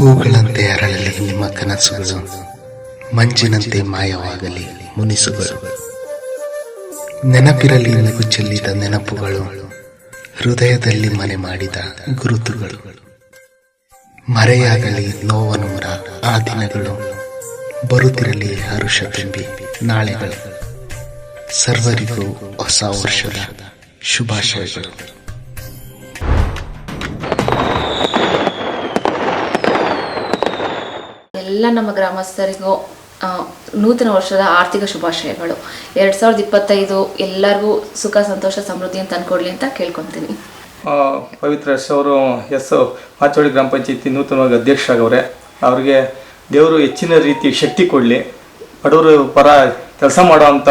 ಹೂಗಳಂತೆ ಅರಳಲಿ ನಿಮ್ಮ ಕನಸುಗಳು, ಮಂಜಿನಂತೆ ಮಾಯವಾಗಲಿ ಮುನಿಸುಗಳು. ನೆನಪಿರಲಿ ನಗು ಚೆಲ್ಲಿದ ನೆನಪುಗಳು, ಹೃದಯದಲ್ಲಿ ಮನೆ ಮಾಡಿದ ಗುರುತುಗಳು. ಮರೆಯಾಗಲಿ ನೋವನೂರ ಆ ದಿನಗಳು, ಬರುತ್ತಿರಲಿ ಹರುಷ ತುಂಬಿ ನಾಳೆಗಳು. ಸರ್ವರಿಗೂ ಹೊಸ ವರ್ಷದ ಶುಭಾಶಯಗಳು. ಎಲ್ಲ ನಮ್ಮ ಗ್ರಾಮಸ್ಥರಿಗೂ ನೂತನ ವರ್ಷದ ಆರ್ಥಿಕ ಶುಭಾಶಯಗಳು. ಎರಡು ಸಾವಿರದ ಇಪ್ಪತ್ತೈದು ಎಲ್ಲರಿಗೂ ಸುಖ, ಸಂತೋಷ ಸಮೃದ್ಧಿಯನ್ನು ತಂದ್ಕೊಡ್ಲಿ ಅಂತ ಕೇಳ್ಕೊತೀನಿ. ಪವಿತ್ರ ಎಸ್ ಅವರು, ಎಸ್ ಮಾಚೋಳಿ ಗ್ರಾಮ ಪಂಚಾಯತಿ ನೂತನವಾಗಿ ಅಧ್ಯಕ್ಷರಾಗವ್ರೆ. ಅವ್ರಿಗೆ ದೇವರು ಹೆಚ್ಚಿನ ರೀತಿ ಶಕ್ತಿ ಕೊಡಲಿ. ಬಡವರು ಪರ ಕೆಲಸ ಮಾಡೋವಂಥ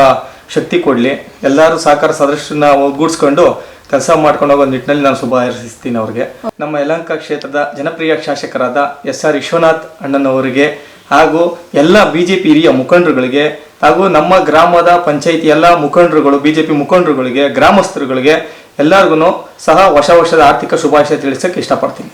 ಶಕ್ತಿ ಕೊಡಲಿ. ಎಲ್ಲರೂ ಸಹಕಾರ ಸದಸ್ಯರನ್ನ ಒಗ್ಗೂಡಿಸ್ಕೊಂಡು ಕೆಲಸ ಮಾಡ್ಕೊಂಡು ಹೋಗೋ ನಿಟ್ಟಿನಲ್ಲಿ ನಾನು ಶುಭ ಹಾರೈಸ್ತೀನಿ ಅವ್ರಿಗೆ. ನಮ್ಮ ಯಲಹಂಕ ಕ್ಷೇತ್ರದ ಜನಪ್ರಿಯ ಶಾಸಕರಾದ ಎಸ್ ಆರ್ ವಿಶ್ವನಾಥ್ ಅಣ್ಣನವರಿಗೆ ಹಾಗೂ ಎಲ್ಲ ಬಿಜೆಪಿ ಹಿರಿಯ ಮುಖಂಡರುಗಳಿಗೆ ಹಾಗೂ ನಮ್ಮ ಗ್ರಾಮದ ಪಂಚಾಯಿತಿ ಎಲ್ಲ ಮುಖಂಡರುಗಳು, ಬಿಜೆಪಿ ಮುಖಂಡರುಗಳಿಗೆ, ಗ್ರಾಮಸ್ಥರುಗಳಿಗೆ ಎಲ್ಲರಿಗೂ ಸಹ ಹೊಸ ವರ್ಷದ ಆರ್ಥಿಕ ಶುಭಾಶಯ ತಿಳಿಸಕ್ಕೆ ಇಷ್ಟಪಡ್ತೀನಿ.